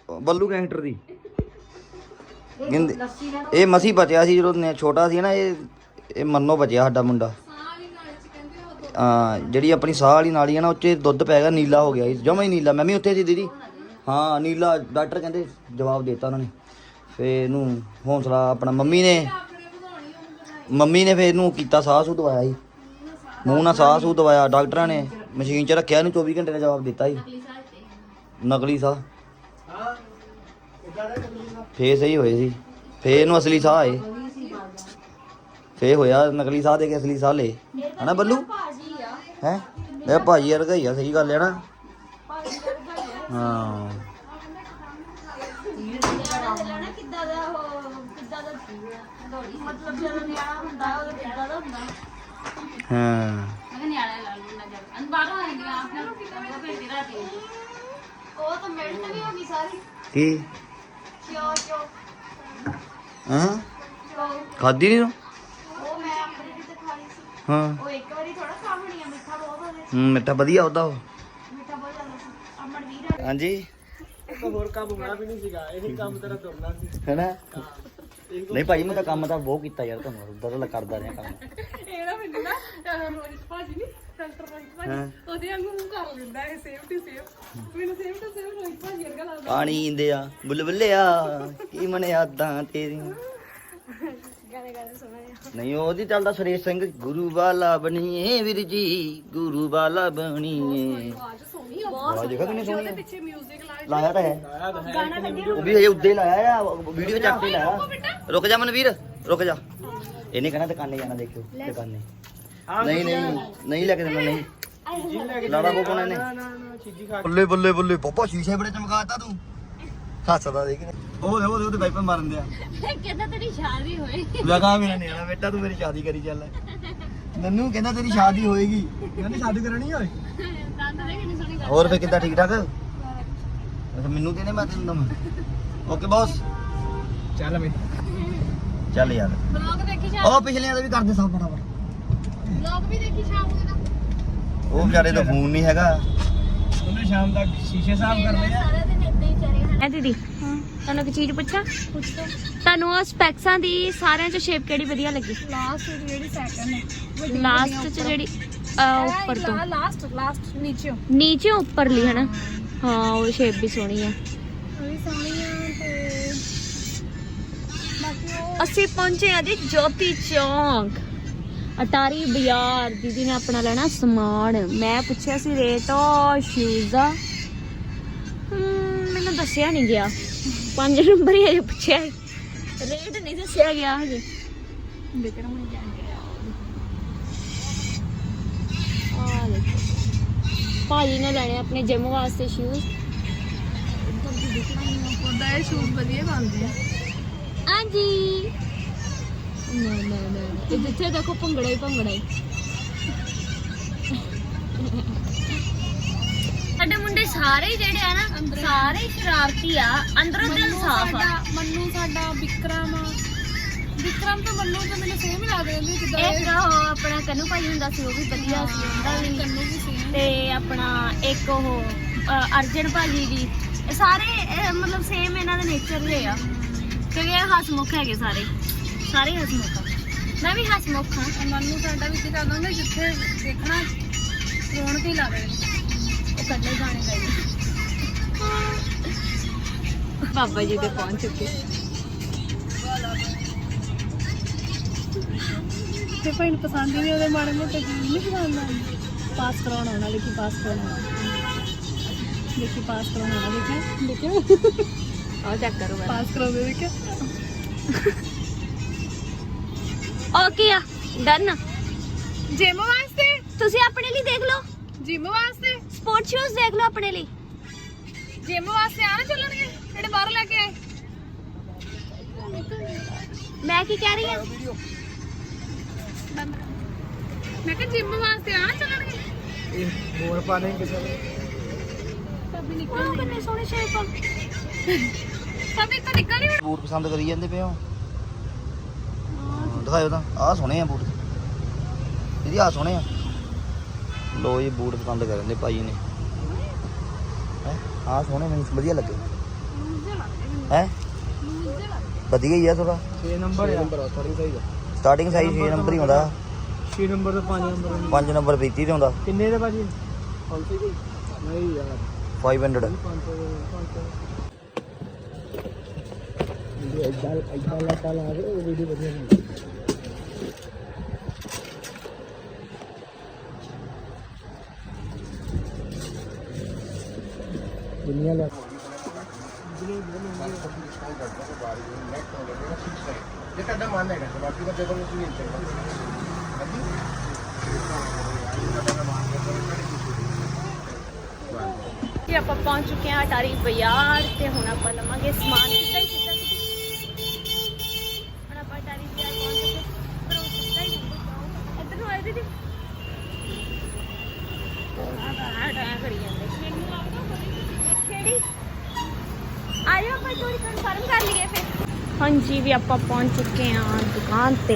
ਉਹ ਬੱਲੂ ਗੈਂਗਸਟਰ ਦੀ ਗਿੰਦ ਇਹ ਮਸੀ ਬਚਿਆ ਸੀ ਜਦੋਂ ਨੇ- ਛੋਟਾ ਸੀ ਨਾ ਇਹ ਇਹ ਮੰਨੋ ਬਚਿਆ ਸਾਡਾ ਮੁੰਡਾ। ਆ ਜਿਹੜੀ ਆਪਣੀ ਸਾਹ ਵਾਲੀ ਨਾਲੀ ਆ ਨਾ ਉੱਚੇ ਦੁੱਧ ਪੈ ਗਿਆ ਨੀਲਾ ਹੋ ਗਿਆ ਸੀ। ਜਮਾ ਹੀ ਨੀਲਾ। ਮੈਂ ਵੀ ਉੱਥੇ ਸੀ ਦੀਦੀ। ਹਾਂ ਨੀਲਾ। ਡਾਕਟਰ ਕਹਿੰਦੇ ਜਵਾਬ ਦੇਤਾ ਉਹਨਾਂ ਨੇ। ਫੇ ਇਹਨੂੰ ਹੌਸਲਾ ਆਪਣਾ ਮੰਮੀ ਨੇ ਮੰਮੀ ਨੇ ਫੇ ਇਹਨੂੰ ਕੀਤਾ ਸਾਹ ਸੂ ਦਵਾਇਆ ਸੀ। ਮੂੰਹ ਨਾਲ ਸਾਹ ਸੂ ਦਵਾਇਆ। ਡਾਕਟਰਾਂ ਨੇ ਮਸ਼ੀਨ 'ਚ ਰੱਖਿਆ ਇਹਨੂੰ 24 ਘੰਟੇ ਦਾ ਜਵਾਬ ਦਿੱਤਾ ਸੀ। ਨਕਲੀ ਸਾਹ ਫੇ ਸਹੀ ਹੋਏ ਸੀ। ਫੇ ਇਹਨੂੰ ਅਸਲੀ ਸਾਹ ਆਏ। ਫੇ ਹੋਇਆ ਨਕਲੀ ਸਾਹ ਦੇ ਕੇ ਅਸਲੀ ਸਾਹ ਲੇ ਹਨਾ ਬੱਲੂ? ਹੈ? ਇਹ ਭਾਜੀ ਵਰਗਾ ਹੀ ਆ ਸਹੀ ਗੱਲ ਹੈ ਨਾ। ਹਾਂ। ਹਾਂ। ਮੈਂ ਹਾਂ? ਖਾਦੀ ਨਹੀਂ ਤੂੰ? ਉਹ ਮੈਂ ਆਪਣੇ ਵੀ ਤੇ ਖਾ ਲਈ ਸੀ। ਹਾਂ। ਉਹ ਇੱਕ ਵਾਰੀ ਥੋੜਾ ਖਾ ਹੋਣੀ ਆ ਮਿੱਠਾ ਬਹੁਤ ਉਹਦੇ ਹੂੰ, ਮਿੱਠਾ ਵਧੀਆ ਉਹਦਾ ਉਹ। ਮਿੱਠਾ ਬਹੁਤ ਜ਼ਿਆਦਾ ਸੀ। ਅਮਰ ਵੀਰ ਹਾਂਜੀ। ਇੱਕ ਹੋਰ ਕੰਮ ਹੋਣਾ ਵੀ ਨਹੀਂ ਸੀਗਾ। ਇਹ ਕੰਮ ਤੇਰਾ ਤੁਰਨਾ ਸੀ। ਹੈਨਾ? ਨਹੀਂ ਭਾਈ ਮੈਂ ਤਾਂ ਕੰਮ ਤਾਂ ਬਹੁਤ ਕੀਤਾ ਯਾਰ ਤੁਹਾਨੂੰ। ਬਦਲ ਕਰਦਾ ਰਿਹਾ ਕੰਮ। ਇਹਦਾ ਮੈਨੂੰ ਨਾ ਅਹ, ਰੋਹਿਤ ਭਾਜੀ ਨਹੀਂ ਸੈਂਟਰ ਰੋਹਿਤ ਹਾਂ? ਭਾਜੀ ਉਹਦੇ ਵਾਂਗੂ ਕਰ ਦਿੰਦਾ ਹੈ ਸੇਵ ਟੂ ਸੇਵ ਮੈਨੂੰ ਸੇਵ ਟੂ ਸੇਵ ਰੋਹਿਤ ਭਾਜੀ ਵਰਗਾ ਲੱਗਦਾ। ਪਾਣੀ ਇੰਦਿਆ ਬੁਲਬੁਲਿਆ ਕੀ ਮਨ ਯਾਦਾਂ ਤੇਰੀਆਂ ਗਾਣੇ ਗਾਣੇ ਸੁਣਾਇਆ ਨਹੀਂ ਉਹਦੀ ਚੱਲਦਾ ਸੁਰੇਸ਼ ਸਿੰਘ ਗੁਰੂ ਵਾਲਾ ਬਣੀਏ ਵੀਰ ਜੀ ਗੁਰੂ ਵਾਲਾ ਬਣੀਏ। ਆਵਾਜ਼ ਸੋਹਣੀ ਆ। ਆਹ ਦੇਖਾ ਕਿੰਨੀ ਸੋਹਣੀ ਆ। ਪਿੱਛੇ 뮤직 ਲਾਇਆ ਲਾਇਆ ਤਾਂ ਹੈ। ਉਹ ਵੀ ਹਜੇ ਉੱਦੇ ਲਾਇਆ ਆ ਵੀਡੀਓ ਚੱਕ ਕੇ ਲਾਇਆ। ਰੁਕ ਜਾ ਮਨਵੀਰ ਰੁਕ ਜਾ। ਇਹਨੇ ਕਹਿਣਾ ਦੁਕਾਨੇ ਜਾਣਾ ਦੇਖਿਓ ਦੁਕਾਨੇ। ਨਹੀਂ ਨਹੀਂ ਨਹੀਂ ਲੈ ਕੇ ਦੇਣਾ ਨਹੀਂ। ਲਾੜਾ ਕੋ ਕੋਣਾ ਨੇ ਨਾ ਨਾ ਨਾ ਚੀਜ਼ੀ ਖਾ ਬੱਲੇ ਬੱਲੇ ਬੱਲੇ ਪਾਪਾ ਸ਼ੀਸ਼ੇ ਬੜੇ ਚਮਕਾਤਾ ਤੂੰ। ਹੱਸਦਾ ਦੇਖ ਉਹ ਉਹਦੇ ਉਹਦੇ ਵਾਈਪਰ ਮਾਰਨ ਦਿਆ। ਕਹਿੰਦਾ ਤੇਰੀ ਸ਼ਾਦੀ ਹੋਈ। ਲਗਾ ਮੇਰਾ ਨਿਆਣਾ ਬੇਟਾ ਤੂੰ ਮੇਰੀ ਸ਼ਾਦੀ ਕਰੀ ਚੱਲ। ਨੰਨੂ ਕਹਿੰਦਾ ਤੇਰੀ ਸ਼ਾਦੀ ਹੋਏਗੀ। ਕਹਿੰਦੇ ਸ਼ਾਦੀ ਕਰਨੀ ਓਏ। ਦੰਦ ਦੇ ਕਿੰਨੀ ਸੋਹਣੀ ਹੋਰ ਫੇ ਕਿੱਦਾਂ ਠੀਕ ਠਾਕ? ਅੱਛਾ ਮੈਨੂੰ ਦੇਣੇ ਮੈਂ ਤੈਨੂੰ ਦਮ ਓਕੇ ਬੌਸ। ਚੱਲ ਬਈ। ਚੱਲ ਯਾਰ। ਬਲੌਗ ਦੇਖੀ ਉਹ ਪਿਛਲੇ ਦਾ ਵੀ ਕਰਦੇ ਸਭ ਫਟਾਫਟ। ਬਲੌਗ ਵੀ ਦੇਖੀ ਸ਼ਾਮ ਨੂੰ ਨਾ ਉਹ ਵਿਚਾਰੇ ਦਾ ਫੋਨ ਨਹੀਂ ਹੈਗਾ। ਉਹਨੇ ਸ਼ਾਮ ਤੱਕ ਸ਼ੀਸ਼ੇ ਸਾਫ਼ ਕਰਨੇ ਆ। ਸਾਰਾ ਦਿਨ ਏਦਾਂ ਹੀ ਚਰੇ ਹੈ ਦੀਦੀ? ਤੁਹਾਨੂੰ ਇੱਕ ਚੀਜ਼ ਪੁੱਛਾਂ? ਤੁਹਾਨੂੰ ਉਹ ਸਪੈਕਸਾਂ ਦੀ ਸਾਰਿਆਂ ਚੋਂ ਸ਼ੇਪ ਕਿਹੜੀ ਵਧੀਆ ਲੱਗੀ? ਲਾਸਟ ਜਿਹੜੀ ਸੈਕੰਡ ਹੈ ਲਾਸਟ ਚ ਜਿਹੜੀ ਅਹ, ਉੱਪਰ ਤੋਂ। ਲਾਸਟ ਲਾਸਟ ਨੀਚੇ। ਨੀਚੇ ਉੱਪਰਲੀ ਹੈ। ਨਾ ਹਾਂ ਉਹ ਸ਼ੇਪ ਵੀ ਸੋਹਣੀ ਆ। ਉਹ ਵੀ ਸੋਹਣੀ ਆ ਤੇ ਬਾਕੀ ਉਹ ਅਸੀਂ ਪਹੁੰਚੇ ਆ ਜੀ ਜੋਤੀ ਚੌਂਕ। ਅਟਾਰੀ ਬਾਜ਼ਾਰ ਦੀਦੀ ਨੇ ਆਪਣਾ ਲੈਣਾ ਸਮਾਨ। ਮੈਂ ਪੁੱਛਿਆ ਸੀ ਰੇਟ ਉਹ ਸ਼ੂਜ਼ ਦਾ ਮੈਨੂੰ ਦੱਸਿਆ ਨਹੀਂ ਗਿਆ। ਪੰਜ ਨੰਬਰ ਹੀ ਅਜੇ ਪੁੱਛਿਆ ਰੇਟ ਨਹੀਂ ਦੱਸਿਆ ਗਿਆ ਹਜੇ। ਵਿਕਰਮ ਨੇ ਜਾਣ ਕੇ ਆ ਦੇਖੋ। ਭਾਜੀ ਨੇ ਲੈਣੇ ਆਪਣੇ ਜਿਮ ਵਾਸਤੇ ਸ਼ੂਜ਼ ਉਹਦਾ ਇਹ ਸ਼ੂਜ਼ ਵਧੀਆ ਬਣਦੇ ਆ ਹਾਂਜੀ। ਨਾ ਨਾ ਨਾ ਇਹ ਜਿੱਥੇ ਦੇਖੋ ਭੰਗੜਾ ਹੀ ਭੰਗੜਾ ਹੀ। ਸਾਰੇ ਜਿਹੜੇ ਆ ਨਾ ਸਾਰੇ ਸ਼ਰਾਰਤੀ ਆ ਅੰਦਰੋਂ ਦਿਲ ਸਾਫ਼ ਆ। ਸਾਡਾ ਮੰਨੂ ਸਾਡਾ ਵਿਕਰਮ। ਵਿਕਰਮ ਤੇ ਮੰਨੂ ਤੇ ਮੈਨੂੰ ਸੇਮ ਹੀ ਲੱਗਦੇ ਰਹਿੰਦੇ ਜਿੱਦਾਂ ਇੱਕ ਉਹ ਆਪਣਾ ਕੰਨੂ ਭਾਈ ਹੁੰਦਾ ਸੀ ਉਹ ਵੀ ਵਧੀਆ ਸੀ ਉਹਦਾ ਵੀ ਕੰਨੂ ਵੀ ਸੇਮ ਤੇ ਆਪਣਾ ਇੱਕ ਉਹ ਅ, ਅਰਜਨ ਭਾਜੀ ਵੀ ਇਹ ਸਾਰੇ ਇਹ ਮਤਲਬ ਸੇਮ ਇਹਨਾਂ ਦੇ ਨੇਚਰ ਦੇ ਆ। ਕਿਉਂਕਿ ਇਹ ਹਸਮੁਖ ਹੈਗੇ ਸਾਰੇ। ਸਾਰੇ ਹਸਮੁਖ ਆ ਮੈਂ ਵੀ ਹਸਮੁਖ ਹਾਂ ਮੰਨੂ ਸਾਡਾ ਵੀ ਕੀ ਕਰਦਾ ਹੁੰਦਾ ਜਿੱਥੇ ਦੇਖਣਾ ਰੌਣਕ ਹੀ ਲਾ ਦੇਣੀ ਉਹ ਕੱਲੇ ਗਾਣੇ ਗਾਈ ਬਾਬਾ ਜੀ ਦੇ ਪਹੁੰਚ ਚੁੱਕੇ। ਤੇ ਭਾਈ ਨੂੰ ਪਸੰਦ ਹੀ ਨਹੀਂ ਉਹਦੇ ਮਾੜੇ ਮੋਟੇ ਚੀਜ਼ ਨਹੀਂ ਪਸੰਦ ਆਉਂਦੀ। ਪਾਸ ਕਰਾਉਣ ਆਉਣਾ ਲੇਕਿਨ ਪਾਸ ਕਰਾਉਣ ਲੇਕਿਨ ਪਾਸ ਕਰਾਉਣ ਦੇਖਿਆ ਦੇਖਿਆ? ਆਓ ਚੈੱਕ ਕਰੋ ਪਾਸ ਕਰਾਉਂਦੇ ਦੇਖਿਆ? ਓਕੇ ਆ? ਡਨ। ਜਿਮ ਵਾਸਤੇ? ਤੁਸੀਂ ਆਪਣੇ ਲਈ ਦੇਖ ਲਓ। ਜਿਮ ਵਾਸਤੇ? ਸਪੋਰਟ ਸ਼ੂਜ਼ ਦੇਖ ਲਓ ਆਪਣੇ ਲਈ। ਜਿਮ ਵਾਸਤੇ ਆ ਨਾ ਚੱਲਣਗੇ? ਜਿਹੜੇ ਬਾਹਰ ਲੈ ਕੇ ਆਏ। ਮੈਂ ਕੀ ਕਹਿ ਰਹੀ ਹਾਂ? ਮੈਂ ਕਿਹਾ ਜਿਮ ਵਾਸਤੇ ਆ ਨਾ ਚੱਲਣਗੇ? ਇਹ ਹੋਰ ਪਾਣੇ ਕਿਸੇ ਨੇ ਸਭੀ ਨਿਕਲ ਉਹ ਕਿੰਨੇ ਸੋਹਣੇ ਸ਼ੇਪ ਆ। ਸਭੀ ਤਾਂ ਨਿਕਲ ਨਹੀਂ ਬੂਟ ਪਸੰਦ ਕਰੀ ਜਾਂਦੇ ਪਏ ਹੋ? ਦਿਖਾਇਓ ਤਾਂ। ਆਹ ਸੋਹਣੇ ਆ ਬੂਟ। ਇਹਦੀ ਆਹ ਸੋਹਣੇ ਆ। ਲੋ ਇਹ ਬੂਟ ਪਸੰਦ ਕਰਨ ਦੇ ਭਾਈ ਨੇ। ਹੈ? ਆਹ ਸੋਹਣੇ ਮੈਨੂੰ ਵਧੀਆ ਲੱਗੇ। ਹੈ? ਵਧੀਆ ਹੀ ਆ ਥੋੜਾ 6 number 6 number starting size starting size 6 number ਹੀ ਹੁੰਦਾ 6 ਨੰਬਰ ਤੋਂ 5 ਨੰਬਰ 5 ਨੰਬਰ ਬੀਤੀ ਤੇ ਹੁੰਦਾ ਕਿੰਨੇ ਦੇ ਭਾਜੀ? 500 ਦੇ। ਨਹੀਂ ਯਾਰ। 500 500 ਦੇ 500 ਵੀਡੀਓ ਇਦਾਂ ਇਦਾਂ ਲੱਟਾ ਲਾ ਉਹ ਵੀਡੀਓ ਵਧੀਆ ਬਣਦੀ। ਦੁਨੀਆ ਲਾ ਜੀ ਆਪਾਂ ਪਹੁੰਚ ਚੁੱਕੇ ਹਾਂ ਅਟਾਰੀ ਬਾਜ਼ਾਰ ਤੇ ਹੁਣ ਆਪਾਂ ਲਵਾਂਗੇ ਸਮਾਨ ਸਿੱਧਾ ਹੀ ਸਿੱਧਾ ਹੁਣ ਆਪਾਂ ਅਟਾਰੀ ਬਾਜ਼ਾਰ ਪਹੁੰਚ ਚੁੱਕੇ ਪਰ ਉਹ ਸਿੱਧਾ ਹੀ ਜਾਓ ਇੱਧਰ ਨੂੰ ਆਏ ਦੀਦੀ ਆਹ ਤਾਂ ਕਰੀ ਜਾਂਦੇ ਕਿਹੜੀ ਆਇਓ ਆਪਾਂ ਥੋੜੀ ਕਨਫਰਮ ਕਰ ਲਈਏ ਫਿਰ ਹਾਂਜੀ ਵੀ ਆਪਾਂ ਪਹੁੰਚ ਚੁੱਕੇ ਹਾਂ ਦੁਕਾਨ ਤੇ।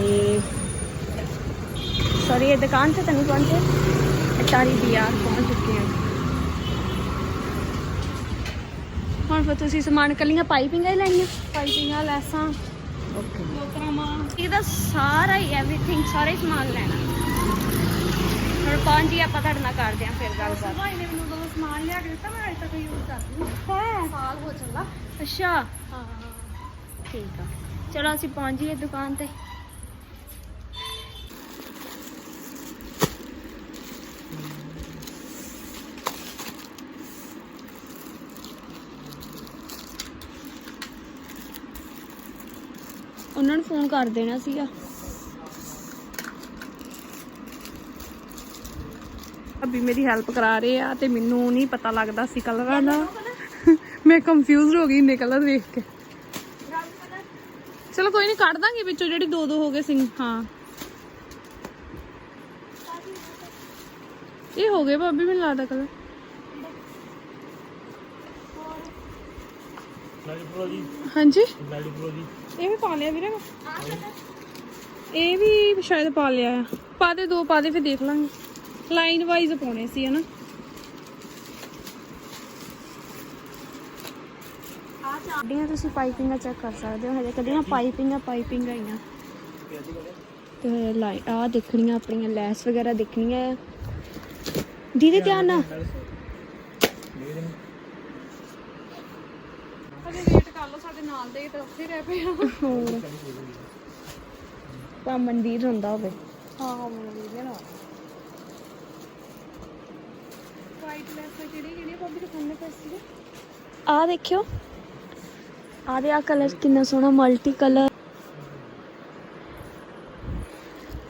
ਸੌਰੀ ਇਹ ਦੁਕਾਨ ਤੇ ਤਾਂ ਨਹੀਂ ਪਹੁੰਚੇ। ਅਟਾਰੀ ਬਾਜ਼ਾਰ ਪਹੁੰਚ ਚੁੱਕੇ ਹਾਂ। ਹੁਣ ਫਿਰ ਤੁਸੀਂ ਸਮਾਨ ਕੱਲੀਆਂ ਪਾਈਪਿੰਗਾਂ ਹੀ ਲੈਣੀਆਂ? ਪਾਈਪਿੰਗਾਂ ਲੈਸਾਂ ਓਕੇ ਲੋਕਰਾਮਾ ਇਹਦਾ ਸਾਰਾ ਹੀ ਐਵਰੀਥਿੰਗ ਸਾਰਾ ਹੀ ਸਮਾਨ ਲੈਣਾ। ਹੁਣ ਪਹੁੰਚ ਜੀ ਆਪਾਂ ਤੁਹਾਡੇ ਨਾਲ ਕਰਦੇ ਹਾਂ ਫਿਰ ਗੱਲਬਾਤ ਭਾਈ ਨੇ ਮੈਨੂੰ ਜਦੋਂ ਸਮਾਨ ਲਿਆ ਕੇ ਦਿੱਤਾ ਮੈਂ ਅਜੇ ਤੱਕ ਯੂਜ਼ ਕਰਦੀ ਹਾਂ ਹੈ? ਸਾਲ ਹੋ ਚੱਲਾ ਅੱਛਾ। ਹਾਂ। ਠੀਕ ਆ। ਚਲੋ ਅਸੀਂ ਪਹੁੰਚ ਜੀਏ ਦੁਕਾਨ ਤੇ। ਉਹਨਾਂ ਨੂੰ ਫੋਨ ਕਰ ਦੇਣਾ ਸੀਗਾ। ਅਭੀ ਮੇਰੀ ਹੈਲਪ ਕਰਾ ਰਹੇ ਆ ਤੇ ਮੈਨੂੰ ਨਹੀਂ ਪਤਾ ਲੱਗਦਾ ਸੀ ਕਲਰਾਂ ਦਾ। ਮੈਂ ਕਨਫਿਊਜ਼ ਹੋ ਗਈ ਇੰਨੇ ਕਲਰ ਦੇਖ ਕੇ। ਚਲੋ ਕੋਈ ਨਹੀਂ ਕੱਢ ਦਾਂਗੇ ਵਿੱਚੋਂ ਜਿਹੜੀ ਦੋ ਦੋ ਹੋ ਗਏ ਸਿੰਘ ਹਾਂ। ਇਹ ਹੋ ਗਏ ਭਾਬੀ ਮੈਨੂੰ ਲੱਗਦਾ ਕਲਰ ਹਾਂਜੀ? ਇਹ ਵੀ ਪਾ ਲਿਆ ਵੀਰੇ। ਇਹ ਵੀ ਸ਼ਾਇਦ ਪਾ ਲਿਆ ਪਾ ਦੇ ਦੋ ਪਾ ਦੇ ਫਿਰ ਦੇਖ ਲਾਂਗੇ। ਲਾਈਨ ਵਾਈਜ਼ ਪਾਉਣੇ ਸੀ ਹਨਾ? ਸਾਡੀਆਂ ਤੁਸੀਂ ਪਾਈਪਿੰਗਾਂ ਚੈੱਕ ਕਰ ਸਕਦੇ ਹੋ ਹਜੇ ਕਦੀਆਂ ਪਾਈਪਿੰਗਾਂ ਪਾਈਪਿੰਗਾਂ ਆਈਆਂ। ਤੇ ਲਾਈ ਆ ਦੇਖਣੀਆਂ ਆਪਣੀਆਂ ਲੈਸ ਵਗੈਰਾ ਦੇਖਣੀਆਂ ਆ। ਦੀਦੀ ਧਿਆਨ ਨਾਲ। ਅਜੇ ਵੇਟ ਕਰ ਲਓ ਸਾਡੇ ਨਾਲ ਦੇ ਤਾਂ ਉੱਥੇ ਰਹਿ ਪਏ ਆ। ਹੋਰ। ਪਾ ਮੰਦਿਰ ਹੁੰਦਾ ਹੋਵੇ। ਹਾਂ ਹਾਂ ਵਾਈਟ ਲੈਸ ਕਿਹੜੀ ਕਿਹੜੀ ਪੈਸੇ ਆ ਦੇਖਿਓ। ਆ ਦੇ ਆ ਕਲਰ ਕਿੰਨਾ ਸੋਹਣਾ ਮਲਟੀ ਕਲਰ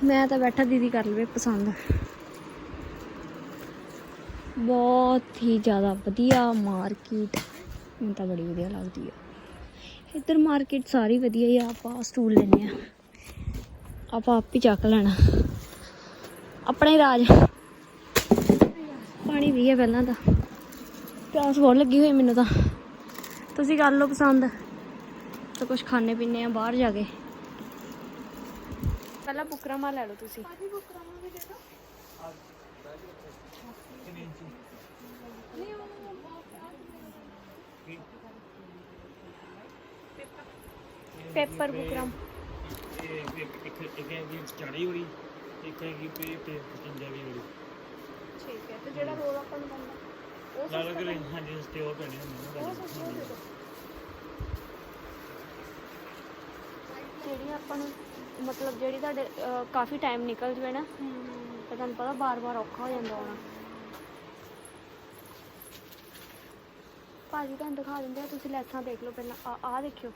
ਮੈਂ ਤਾਂ ਬੈਠਾ ਦੀਦੀ ਕਰ ਲਵੇ ਪਸੰਦ। ਬਹੁਤ ਹੀ ਜ਼ਿਆਦਾ ਵਧੀਆ ਮਾਰਕੀਟ ਮੈਨੂੰ ਤਾਂ ਬੜੀ ਵਧੀਆ ਲੱਗਦੀ ਆ। ਇੱਧਰ ਮਾਰਕੀਟ ਸਾਰੀ ਵਧੀਆ ਹੀ ਆ, ਆਪਾਂ ਸਟੂਲ ਲੈਣੇ ਆ। ਆਪਾਂ ਆਪ ਹੀ ਚੱਕ ਲੈਣਾ। ਆਪਣੇ ਰਾਜ। ਪਾਣੀ ਵੀ ਹੈ ਪਹਿਲਾਂ ਤਾਂ। ਪਿਆਸ ਬਹੁਤ ਲੱਗੀ ਹੋਈ ਮੈਨੂੰ ਤਾਂ। ਤੁਸੀਂ ਕਰ ਲਓ ਪਸੰਦ। ਤਾਂ ਕੁਝ ਖਾਣੇ ਪੀਣੇ ਆ ਬਾਹਰ ਜਾ ਕੇ। ਪਹਿਲਾਂ ਬੁਕਰਾਮਾ ਲੈ ਲਓ ਤੁਸੀਂ। ਪੇਪਰ ਬੁਕਰਮ ਇੱਕ ਇੱਕ ਇੱਕ ਹੈਗੀ ਚੜੀ ਵਾਲੀ ਇੱਕ ਹੈਗੀ ਪੇ ਪੇ ਪੰਜਾਬੀ ਵਾਲੀ। ਠੀਕ ਹੈ ਤੇ ਜਿਹੜਾ ਰੋਲ ਆਪਾਂ ਨੂੰ ਬਣਦਾ। ਨਾਲ ਅਗਰ ਹਾਂਜੀ ਸਟੇ ਹੋ ਪੈਣੀ ਹੁੰਦੀ ਜਿਹੜੀ ਆਪਾਂ ਨੂੰ ਮਤਲਬ ਜਿਹੜੀ ਤੁਹਾਡੇ ਅਹ, ਕਾਫੀ ਟਾਈਮ ਨਿਕਲ ਜਵੇ ਨਾ ਤਾਂ ਤੁਹਾਨੂੰ ਪਤਾ ਬਾਰ-ਬਾਰ ਔਖਾ ਹੋ ਜਾਂਦਾ ਹੋਣਾ। ਭਾਜੀ ਤੁਹਾਨੂੰ ਦਿਖਾ ਦਿੰਦੇ ਆ ਤੁਸੀਂ ਲੈਸਾਂ ਦੇਖ ਲਓ ਪਹਿਲਾਂ। ਆ ਆ ਦੇਖਿਓ।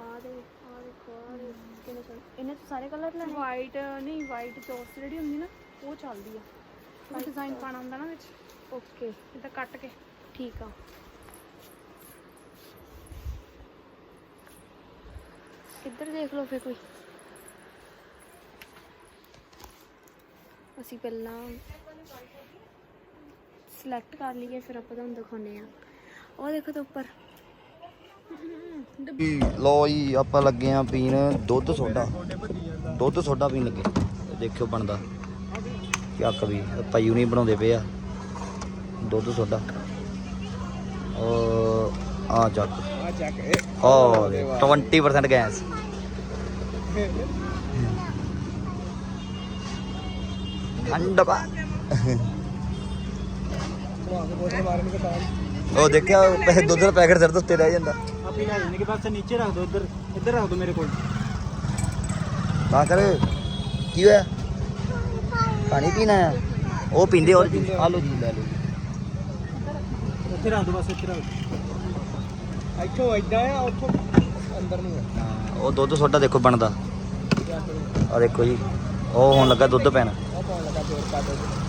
ਆ ਦੇ ਆ ਦੇਖੋ ਆ ਦੇ। ਕਿੰਨੇ ਸੋਹਣੇ। ਇਹਨੇ ਤਾਂ ਸਾਰੇ ਕਲਰ ਲੈਣੇ। ਵਾਈਟ ਨਹੀਂ ਵਾਈਟ ਚੌਕਸ ਜਿਹੜੀ ਹੁੰਦੀ ਨਾ ਉਹ ਚੱਲਦੀ ਆ। ਡਿਜ਼ਾਈਨ ਪਾਣਾ ਹੁੰਦਾ ਨਾ ਵਿੱਚ। ਓਕੇ ਤਾਂ ਕੱਟ ਕੇ। ਠੀਕ ਆ। ਇੱਧਰ ਦੇਖ ਲਓ ਫਿਰ ਕੋਈ? ਅਸੀਂ ਪਹਿਲਾਂ ਸਿਲੈਕਟ ਕਰ ਲਈਏ, ਫਿਰ ਆਪਾਂ ਤੁਹਾਨੂੰ ਦਿਖਾਉਂਦੇ ਆ ਉਹ ਦੇਖੋ ਤੇ ਉੱਪਰ। ਲੋ ਜੀ, ਆਪਾਂ ਲੱਗੇ ਆ ਪੀਣ ਦੁੱਧ ਸੋਡਾ। ਦੁੱਧ ਸੋਡਾ ਪੀਣ ਲੱਗੇ। ਦੇਖਿਓ ਬਣਦਾ। ਚੱਕ ਵੀ ਭਾਈ ਨਹੀਂ ਬਣਾਉਂਦੇ ਪਏ ਆ। ਦੁੱਧ ਸੋਡਾ ਉਹ ਆ ਚੱਕ। ਆ ਚੱਕ ਉਹ 20% ਗੈਸ ਤਾਂ ਉਹ ਦੇਖਿਆ ਪੈਸੇ ਦੁੱਧ ਦਾ ਪੈਕਟ ਸਿਰ ਤੋਂ ਉੱਤੇ ਰਹਿ ਜਾਂਦਾ। ਆਪੀ ਲੈ ਜਾਣੇ ਕਿ ਬਸ ਨੀਚੇ ਰੱਖ ਦੋ ਇੱਧਰ ਇੱਧਰ ਰੱਖ ਦੋ ਮੇਰੇ ਕੋਲ। ਤਾਂ ਕਰ ਕੀ ਹੋਇਆ? ਪਾਣੀ ਪੀਣਾ ਉਹ ਪੀਂਦੇ ਹੋਰ ਪੀਂਦੇ ਆ। ਲੋ ਜੀ ਲੈ ਲਓ ਉੱਥੇ ਰੱਖ ਦੋ ਬਸ ਇੱਥੇ ਰੱਖ। ਇੱਥੋਂ ਏਦਾਂ ਆ ਉੱਥੋਂ ਅੰਦਰ ਨੂੰ ਆ। ਹਾਂ, ਉਹ ਦੁੱਧ ਸੋਡਾ ਦੇਖੋ ਬਣਦਾ। ਆ ਦੇਖੋ ਜੀ ਉਹ ਹੁਣ ਲੱਗਾ ਦੁੱਧ ਪੈਣਾ।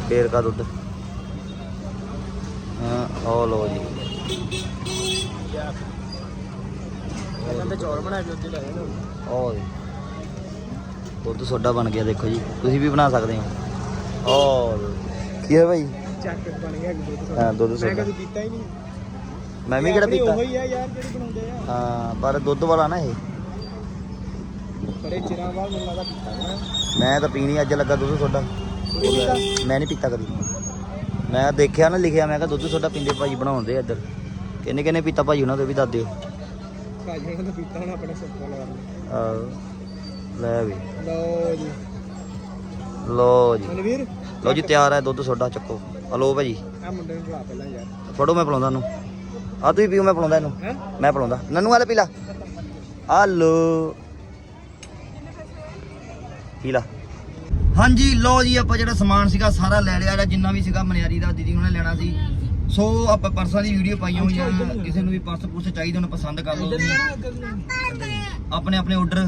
ਫੇਰ ਕਾ ਦੁੱਧ। ਹਾਂ ਉਹ ਲੋ ਜੀ। ਇਹਨਾਂ ਤੇ ਚੌਲ ਬਣਾ ਕੇ ਉੱਤੇ ਲੈ ਜਾਣਾ ਉਹ ਜੀ। ਦੁੱਧ ਸੋਡਾ ਬਣ ਗਿਆ ਦੇਖੋ ਜੀ। ਤੁਸੀਂ ਵੀ ਬਣਾ ਸਕਦੇ ਹੋ। ਉਹ ਕੀ ਹੈ ਭਾਈ? ਚੱਕ ਬਣ ਗਿਆ ਦੁੱਧ ਹਾਂ ਦੁੱਧ ਮੈਂ ਸੋਡਾ। ਕਦੇ ਪੀਤਾ ਹੀ ਨਹੀਂ। ਮੈਂ ਵੀ ਕਿਹੜਾ ਆਪਣੀ ਪੀਤਾ? ਉਹੀ ਆ ਯਾਰ ਜਿਹੜੀ ਬਣਾਉਂਦੇ ਆ। ਹਾਂ ਪਰ ਦੁੱਧ ਵਾਲਾ ਨਾ ਇਹ। ਬੜੇ ਚਿਰਾਂ ਬਾਅਦ ਮੈਨੂੰ ਲੱਗਦਾ ਪੀਤਾ ਮੈਂ। ਮੈਂ ਤਾਂ ਪੀਣੀ ਅੱਜ ਲੱਗਾ ਦੁੱਧ ਸੋਡਾ। ਮੈਂ ਨਹੀਂ ਪੀਤਾ ਕਦੀ। ਮੈਂ ਦੇਖਿਆ ਨਾ ਲਿਖਿਆ ਮੈਂ ਕਿਹਾ ਦੁੱਧ ਸੋਡਾ ਪੀਂਦੇ ਭਾਜੀ ਬਣਾਉਂਦੇ ਆ ਇੱਧਰ। ਕਿੰਨੇ ਕਿੰਨੇ ਪੀਤਾ ਭਾਜੀ ਉਹਨਾਂ ਦੇ ਵੀ ਦੱਸ ਦਿਓ ਭਾਜੀ ਨੇ ਤਾਂ ਪੀਤਾ ਹੁਣ ਆਪਣੇ ਸੁੱਕਾ ਲਗਾ ਲਿਆ। ਆਹ, ਲੈ ਵੀ। ਲਓ ਜੀ। ਲੋ ਜੀ। ਮਨਵੀਰ ਲੋ ਜੀ ਤਿਆਰ ਹੈ ਦੁੱਧ ਸੋਡਾ ਚੱਕੋ। ਆ ਲੋ ਭਾਜੀ। ਆ ਮੁੰਡੇ ਨੂੰ ਬੁਲਾ ਪਹਿਲਾਂ ਯਾਰ। ਫੜੋ ਮੈਂ ਪਿਲਾਉਂਦਾ ਇਹਨੂੰ ਆ ਤੁਸੀਂ ਪੀਓ ਮੈਂ ਪਿਲਾਉਂਦਾ ਇਹਨੂੰ। ਹੈ? ਮੈਂ ਪਿਲਾਉਂਦਾ ਨਨੂ ਵਾਲੇ ਪੀ ਲਾ। ਆ ਲੋ ਪੀ ਲਾ। ਹਾਂਜੀ ਲੋ ਜੀ ਆਪਾਂ ਜਿਹੜਾ ਸਮਾਨ ਸੀਗਾ ਸਾਰਾ ਲੈ ਲਿਆ ਜਿਹੜਾ ਜਿੰਨਾ ਵੀ ਸੀਗਾ ਮਨਿਆਰੀ ਦਾ ਦੀਦੀ ਉਹਨੇ ਲੈਣਾ ਸੀ। ਸੋ ਆਪਾਂ ਪਰਸਾਂ ਦੀ ਵੀਡੀਓ ਪਾਈਆਂ ਹੋਈਆਂ ਕਿਸੇ ਨੂੰ ਵੀ ਪਰਸ ਪੁਰਸ ਚਾਹੀਦੇ ਉਹਨੂੰ ਪਸੰਦ ਕਰ ਲਓ ਆਪਣੇ ਆਪਣੇ ਆਰਡਰ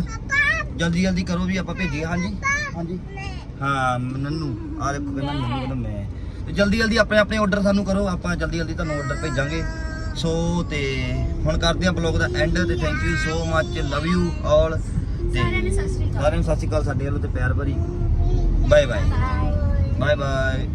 ਜਲਦੀ ਜਲਦੀ ਕਰੋ ਵੀ ਆਪਾਂ ਭੇਜੀਏ ਹਾਂਜੀ? ਹਾਂਜੀ। ਹਾਂ ਨੰਨੂ। ਆ ਦੇਖੋ ਕਹਿੰਦਾ ਨੰਨੂ ਕਹਿੰਦਾ ਮੈਂ। ਤੇ ਜਲਦੀ ਜਲਦੀ ਆਪਣੇ ਆਪਣੇ ਆਰਡਰ ਸਾਨੂੰ ਕਰੋ ਆਪਾਂ ਜਲਦੀ ਜਲਦੀ ਤੁਹਾਨੂੰ ਆਰਡਰ ਭੇਜਾਂਗੇ। ਸੋ ਤੇ ਹੁਣ ਕਰਦੇ ਆ ਬਲੌਗ ਦਾ ਐਂਡ ਤੇ thank you so much love you all ਤੇ ਸਾਰਿਆਂ ਨੂੰ ਸਤਿ ਸ਼੍ਰੀ ਅਕਾਲ। ਸਾਡੇ ਵੱਲੋਂ ਤੇ ਪਿਆਰ ਭਰੀ। Bye bye bye bye